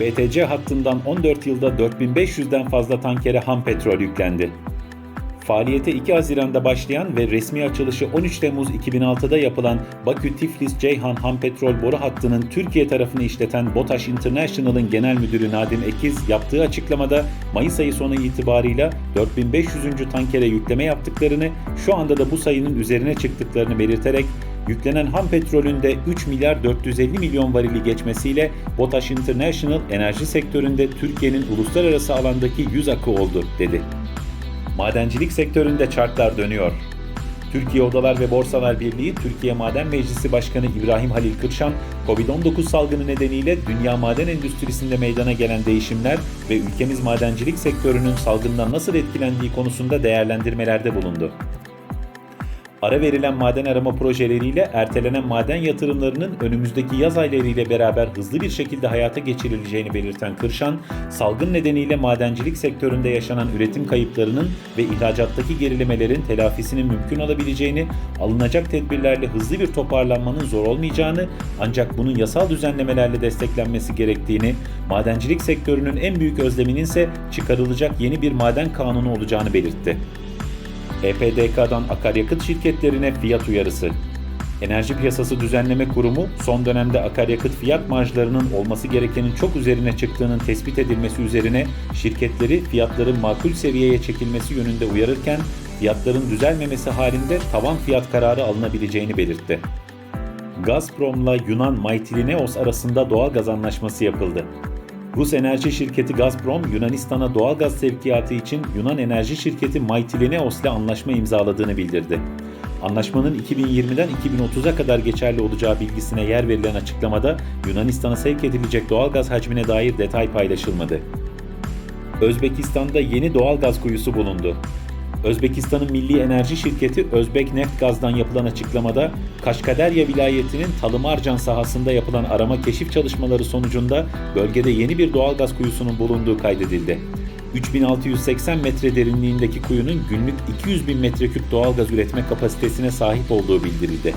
BTC hattından 14 yılda 4500'den fazla tankere ham petrol yüklendi. Faaliyete 2 Haziran'da başlayan ve resmi açılışı 13 Temmuz 2006'da yapılan Bakü-Tiflis-Ceyhan ham petrol boru hattının Türkiye tarafını işleten BOTAŞ International'ın genel müdürü Nadim Ekiz yaptığı açıklamada Mayıs ayı sonu itibarıyla 4500. tankere yükleme yaptıklarını, şu anda da bu sayının üzerine çıktıklarını belirterek yüklenen ham petrolün de 3 milyar 450 milyon varili geçmesiyle BOTAŞ International enerji sektöründe Türkiye'nin uluslararası alandaki yüz akı oldu dedi. Madencilik sektöründe çarklar dönüyor. Türkiye Odalar ve Borsalar Birliği, Türkiye Maden Meclisi Başkanı İbrahim Halil Kırşan, Covid-19 salgını nedeniyle dünya maden endüstrisinde meydana gelen değişimler ve ülkemiz madencilik sektörünün salgından nasıl etkilendiği konusunda değerlendirmelerde bulundu. Ara verilen maden arama projeleriyle ertelenen maden yatırımlarının önümüzdeki yaz aylarıyla beraber hızlı bir şekilde hayata geçirileceğini belirten Kırşan, salgın nedeniyle madencilik sektöründe yaşanan üretim kayıplarının ve ihracattaki gerilemelerin telafisinin mümkün olabileceğini, alınacak tedbirlerle hızlı bir toparlanmanın zor olmayacağını ancak bunun yasal düzenlemelerle desteklenmesi gerektiğini, madencilik sektörünün en büyük özleminin ise çıkarılacak yeni bir maden kanunu olacağını belirtti. EPDK'dan akaryakıt şirketlerine fiyat uyarısı. Enerji Piyasası Düzenleme Kurumu son dönemde akaryakıt fiyat marjlarının olması gerekenin çok üzerine çıktığının tespit edilmesi üzerine şirketleri fiyatların makul seviyeye çekilmesi yönünde uyarırken fiyatların düzelmemesi halinde tavan fiyat kararı alınabileceğini belirtti. Gazprom'la Yunan Mytilineos arasında doğal gaz anlaşması yapıldı. Rus enerji şirketi Gazprom, Yunanistan'a doğal gaz sevkiyatı için Yunan enerji şirketi Mytilineos ile anlaşma imzaladığını bildirdi. Anlaşmanın 2020'den 2030'a kadar geçerli olacağı bilgisine yer verilen açıklamada Yunanistan'a sevk edilecek doğal gaz hacmine dair detay paylaşılmadı. Özbekistan'da yeni doğal gaz kuyusu bulundu. Özbekistan'ın milli enerji şirketi Özbek Neft Gaz'dan yapılan açıklamada Kaşkaderya vilayetinin Talımarcan sahasında yapılan arama keşif çalışmaları sonucunda bölgede yeni bir doğal gaz kuyusunun bulunduğu kaydedildi. 3680 metre derinliğindeki kuyunun günlük 200 bin metreküp doğal gaz üretme kapasitesine sahip olduğu bildirildi.